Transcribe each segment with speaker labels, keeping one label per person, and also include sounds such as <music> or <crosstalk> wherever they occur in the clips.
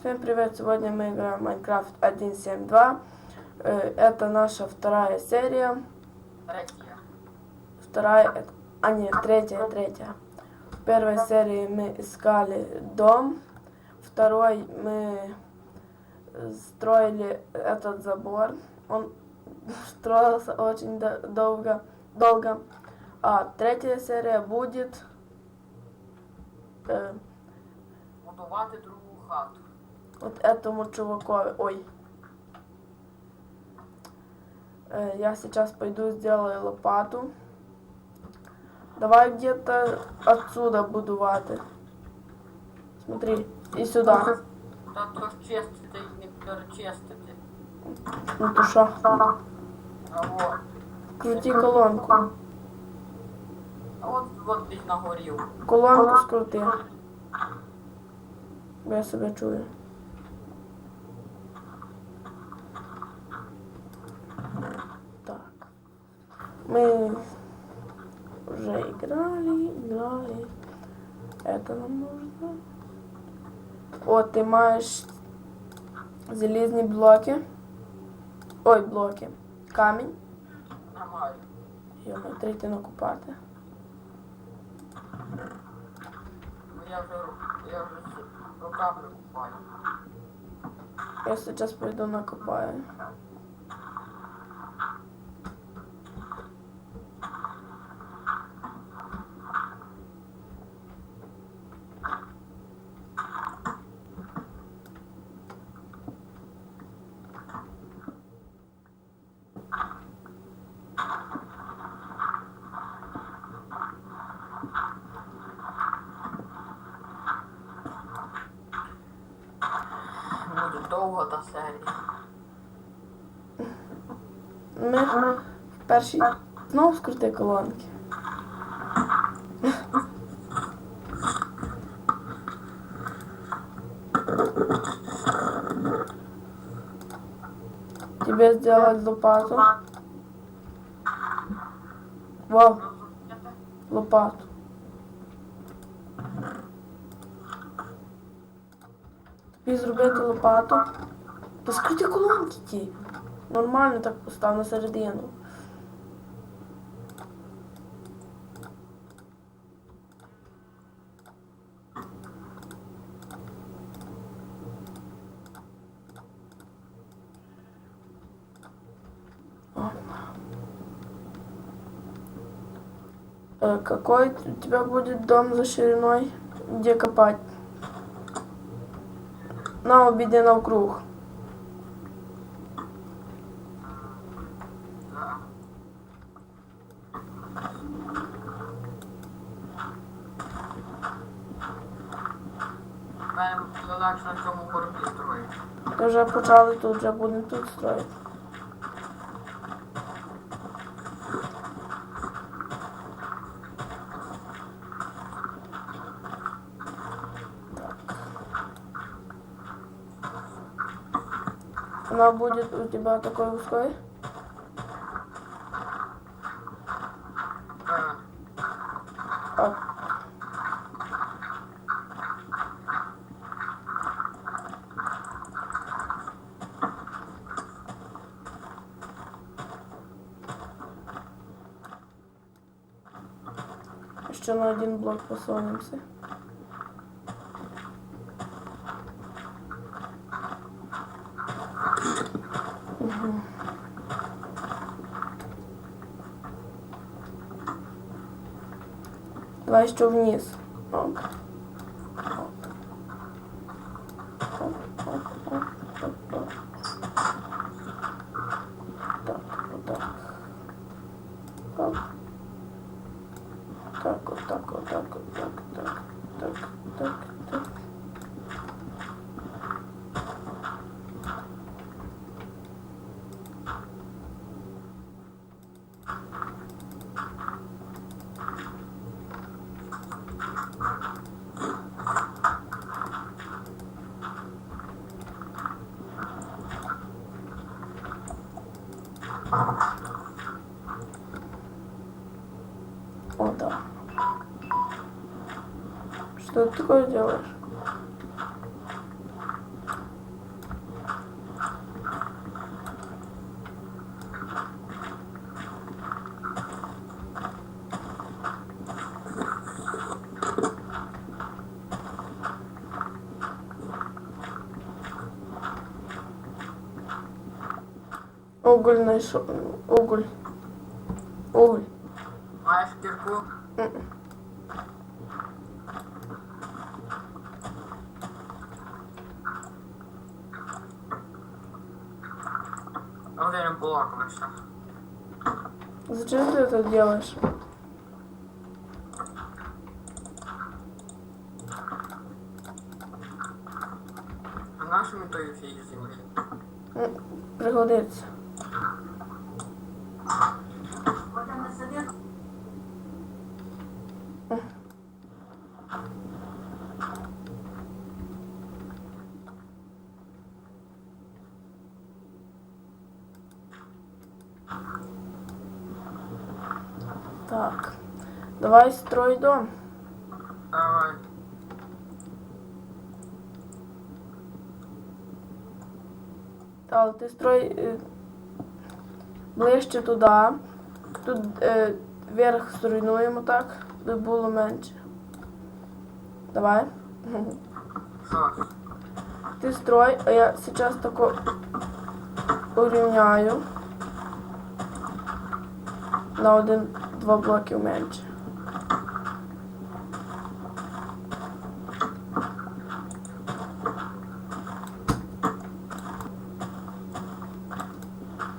Speaker 1: Всем привет! Сегодня мы играем в Minecraft 1.7.2. Э, Это наша вторая серия. Вторая, это- а нет, третья, третья. В первой серии мы искали дом. Второй мы строили этот забор. Он <laughs> строился очень до- долго, долго. А третья серия будет э,
Speaker 2: Будувати другу хату
Speaker 1: вот этому чувакове. Ой. Э, Я сейчас пойду сделаю лопату. Давай где-то отсюда будувати. Смотри, і сюди.
Speaker 2: Та то ж чистити і не перечистити.
Speaker 1: Ну то що?
Speaker 2: А от,
Speaker 1: Крути колонку.
Speaker 2: а от, от десь нагорів.
Speaker 1: Колонку скрути. Бо Я себе чую. играли, играли. Это нам нужно. О, ти маєш залізні блоки. Ой, блоки. Камінь.
Speaker 2: Нормально.
Speaker 1: Йому треба накупати.
Speaker 2: Бо я вже, ру- я вже з руками купаю.
Speaker 1: Я сейчас пойду накопаю.
Speaker 2: Буде довго та серія.
Speaker 1: Ми в першій знову скрути колонки. Тебе сделать лопату. Вау,
Speaker 2: Розумієте?
Speaker 1: лопату. Тобі зробити лопату. Та скрути колонки ті. Нормально так постав на середину. Э, Какой у тебя будет дом за шириной? Где копать?
Speaker 2: Горбі строїти.
Speaker 1: Ми вже почали тут, вже будемо тут строїти. Она будет у тебя такой узкой? А, Еще на один блок Мгм. Давай еще вниз. Оп. Так, вот так, вот так, вот так, так, так, так, так. О, да. Что ты такое делаешь? Уголь знайшов. Уголь. Уголь.
Speaker 2: Маєш кірку?
Speaker 1: М.
Speaker 2: Один блок лише.
Speaker 1: Зачем ты это делаешь?
Speaker 2: А нашому той фіг землі?
Speaker 1: Так. Давай строй дом.
Speaker 2: Давай.
Speaker 1: Але ти строй е, ближче туди. Тут е, верх зруйнуємо так, би було менше. Давай.
Speaker 2: Що?
Speaker 1: Ти строй, а я зараз тако урівняю. На один-два блоки менше.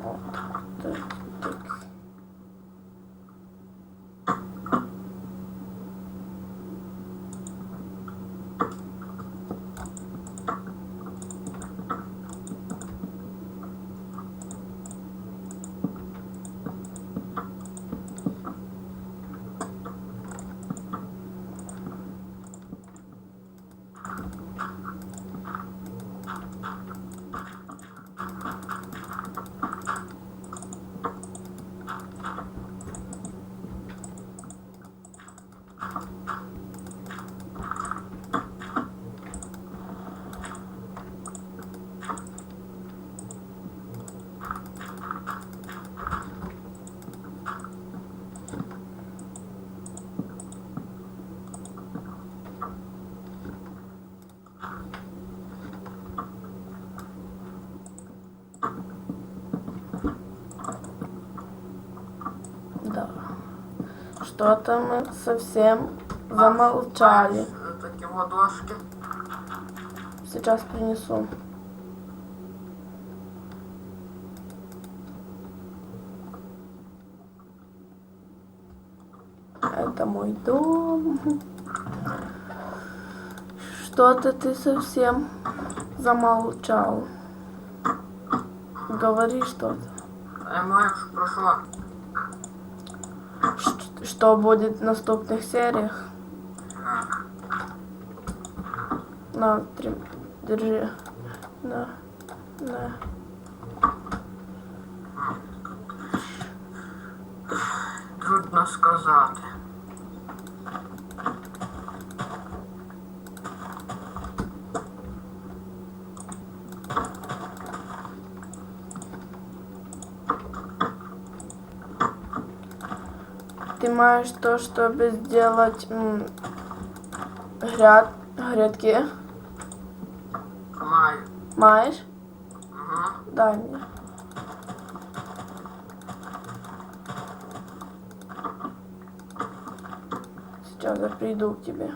Speaker 1: От, так, так. Да. Что-то мы совсем замолчали. Сейчас принесу. Это мой дом. Что-то ты совсем замолчал. Говори что-то.
Speaker 2: Я маю про що?
Speaker 1: Ш- Что будет в наступных сериях? На, три, держи. На, на.
Speaker 2: Трудно сказати.
Speaker 1: Ты маешь то, чтобы сделать гряд, грядки.
Speaker 2: Маю.
Speaker 1: Маешь?
Speaker 2: Угу.
Speaker 1: Дай мне. Сейчас я приду к тебе.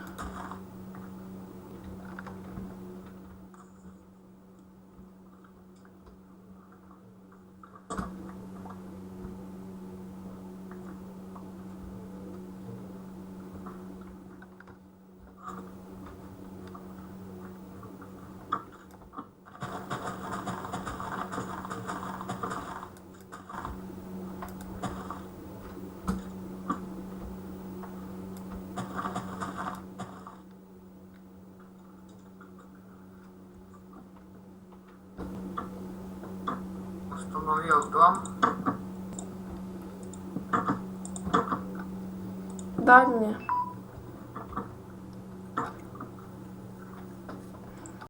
Speaker 2: Установив дом.
Speaker 1: Дай мне.